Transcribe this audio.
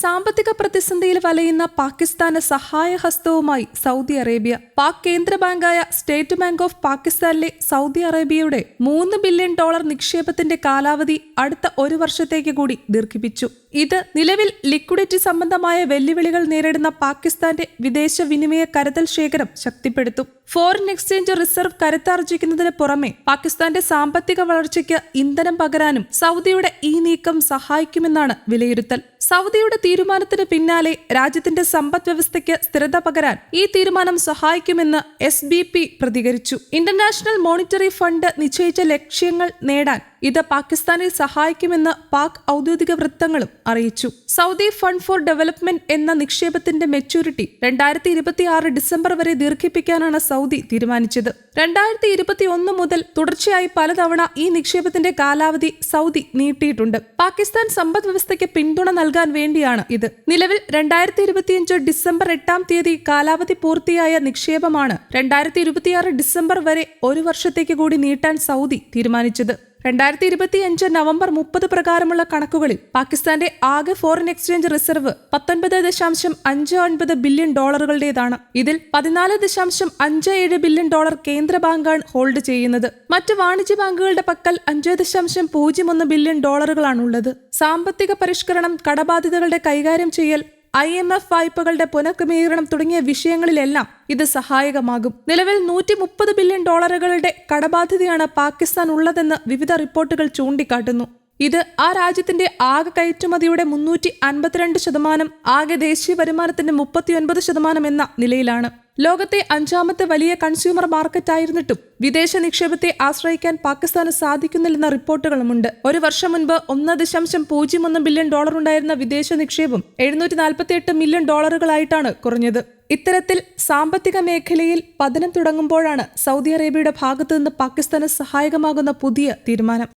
സാമ്പത്തിക പ്രതിസന്ധിയിൽ വലയുന്ന പാകിസ്ഥാന് സഹായഹസ്തവുമായി സൗദി അറേബ്യ. പാക് കേന്ദ്ര ബാങ്കായ സ്റ്റേറ്റ് ബാങ്ക് ഓഫ് പാകിസ്ഥാനിലെ സൗദി അറേബ്യയുടെ മൂന്ന് ബില്യൺ ഡോളർ നിക്ഷേപത്തിന്റെ കാലാവധി അടുത്ത ഒരു വർഷത്തേക്ക് കൂടി ദീർഘിപ്പിച്ചു. ഇത് നിലവിൽ ലിക്വിഡിറ്റി സംബന്ധമായ വെല്ലുവിളികൾ നേരിടുന്ന പാകിസ്ഥാന്റെ വിദേശ വിനിമയ കരുതൽ ശേഖരം ശക്തിപ്പെടുത്തും. ഫോറിൻ എക്സ്ചേഞ്ച് റിസർവ് കരുത്താർജിക്കുന്നതിന് പുറമെ പാകിസ്ഥാന്റെ സാമ്പത്തിക വളർച്ചയ്ക്ക് ഇന്ധനം പകരാനും സൗദിയുടെ ഈ നീക്കം സഹായിക്കുമെന്നാണ് വിലയിരുത്തൽ. സൗദിയുടെ തീരുമാനത്തിന് പിന്നാലെ രാജ്യത്തിന്റെ സമ്പദ് വ്യവസ്ഥയ്ക്ക് സ്ഥിരത പകരാൻ ഈ തീരുമാനം സഹായിക്കുമെന്ന് എസ് പ്രതികരിച്ചു. ഇന്റർനാഷണൽ മോണിറ്ററി ഫണ്ട് നിശ്ചയിച്ച ലക്ഷ്യങ്ങൾ നേടാൻ ഇത് പാകിസ്ഥാനെ സഹായിക്കുമെന്ന് പാക് ഔദ്യോഗിക വൃത്തങ്ങളും അറിയിച്ചു. സൗദി ഫണ്ട് ഫോർ ഡെവലപ്മെന്റ് എന്ന നിക്ഷേപത്തിന്റെ മെച്യൂരിറ്റി രണ്ടായിരത്തി ഇരുപത്തി ആറ് ഡിസംബർ വരെ ദീർഘിപ്പിക്കാനാണ് സൗദി തീരുമാനിച്ചത്. രണ്ടായിരത്തി ഇരുപത്തി ഒന്ന് മുതൽ തുടർച്ചയായി പലതവണ ഈ നിക്ഷേപത്തിന്റെ കാലാവധി സൗദി നീട്ടിയിട്ടുണ്ട്. പാകിസ്ഥാൻ സമ്പദ് വ്യവസ്ഥയ്ക്ക് പിന്തുണ നൽകാൻ വേണ്ടിയാണ് ഇത്. നിലവിൽ രണ്ടായിരത്തി ഇരുപത്തിയഞ്ച് ഡിസംബർ എട്ടാം തീയതി കാലാവധി പൂർത്തിയായ നിക്ഷേപമാണ് രണ്ടായിരത്തി ഇരുപത്തിയാറ് ഡിസംബർ വരെ ഒരു വർഷത്തേക്ക് കൂടി നീട്ടാൻ സൗദി തീരുമാനിച്ചത്. രണ്ടായിരത്തി ഇരുപത്തിയഞ്ച് നവംബർ മുപ്പത് പ്രകാരമുള്ള കണക്കുകളിൽ പാകിസ്ഥാന്റെ ആകെ ഫോറിൻ എക്സ്ചേഞ്ച് റിസർവ് പത്തൊൻപത് ദശാംശം അഞ്ച് ഒൻപത് ബില്യൺ ഡോളറുകളുടേതാണ്. ഇതിൽ പതിനാല് ദശാംശം അഞ്ച് ഏഴ് ബില്യൺ ഡോളർ കേന്ദ്ര ബാങ്കാണ് ഹോൾഡ് ചെയ്യുന്നത്. മറ്റ് വാണിജ്യ ബാങ്കുകളുടെ പക്കൽ അഞ്ച് ദശാംശം പൂജ്യം ഒന്ന് ബില്യൺ ഡോളറുകളാണുള്ളത്. സാമ്പത്തിക പരിഷ്കരണം കടബാധ്യതകളുടെ കൈകാര്യം ചെയ്യൽ ഐ എം എഫ് വായ്പകളുടെ പുനഃക്രമീകരണം തുടങ്ങിയ വിഷയങ്ങളിലെല്ലാം ഇത് സഹായകമാകും. നിലവിൽ നൂറ്റി മുപ്പത് ബില്യൺ ഡോളറുകളുടെ കടബാധ്യതയാണ് പാകിസ്ഥാൻ ഉള്ളതെന്ന് വിവിധ റിപ്പോർട്ടുകൾ ചൂണ്ടിക്കാട്ടുന്നു. ഇത് ആ രാജ്യത്തിന്റെ ആകെ കയറ്റുമതിയുടെ മുന്നൂറ്റി അൻപത്തിരണ്ട് ശതമാനം ആകെ ദേശീയ വരുമാനത്തിന്റെ മുപ്പത്തിയൊൻപത് ശതമാനം എന്ന നിലയിലാണ്. ലോകത്തെ അഞ്ചാമത്തെ വലിയ കൺസ്യൂമർ മാർക്കറ്റായിരുന്നിട്ടും വിദേശ നിക്ഷേപത്തെ ആശ്രയിക്കാൻ പാകിസ്ഥാന് സാധിക്കുന്നില്ലെന്ന റിപ്പോർട്ടുകളുമുണ്ട്. ഒരു വർഷം മുൻപ് ഒന്ന് ദശാംശം പൂജ്യം ഒന്ന് ബില്യൺ ഡോളർ ഉണ്ടായിരുന്ന വിദേശ നിക്ഷേപം എഴുന്നൂറ്റി നാൽപ്പത്തിയെട്ട് മില്യൺ ഡോളറുകളായിട്ടാണ് കുറഞ്ഞത്. ഇത്തരത്തിൽ സാമ്പത്തിക മേഖലയിൽ പതനം തുടങ്ങുമ്പോഴാണ് സൗദി അറേബ്യയുടെ ഭാഗത്തുനിന്ന് പാകിസ്ഥാന് സഹായകമാകുന്ന പുതിയ തീരുമാനം.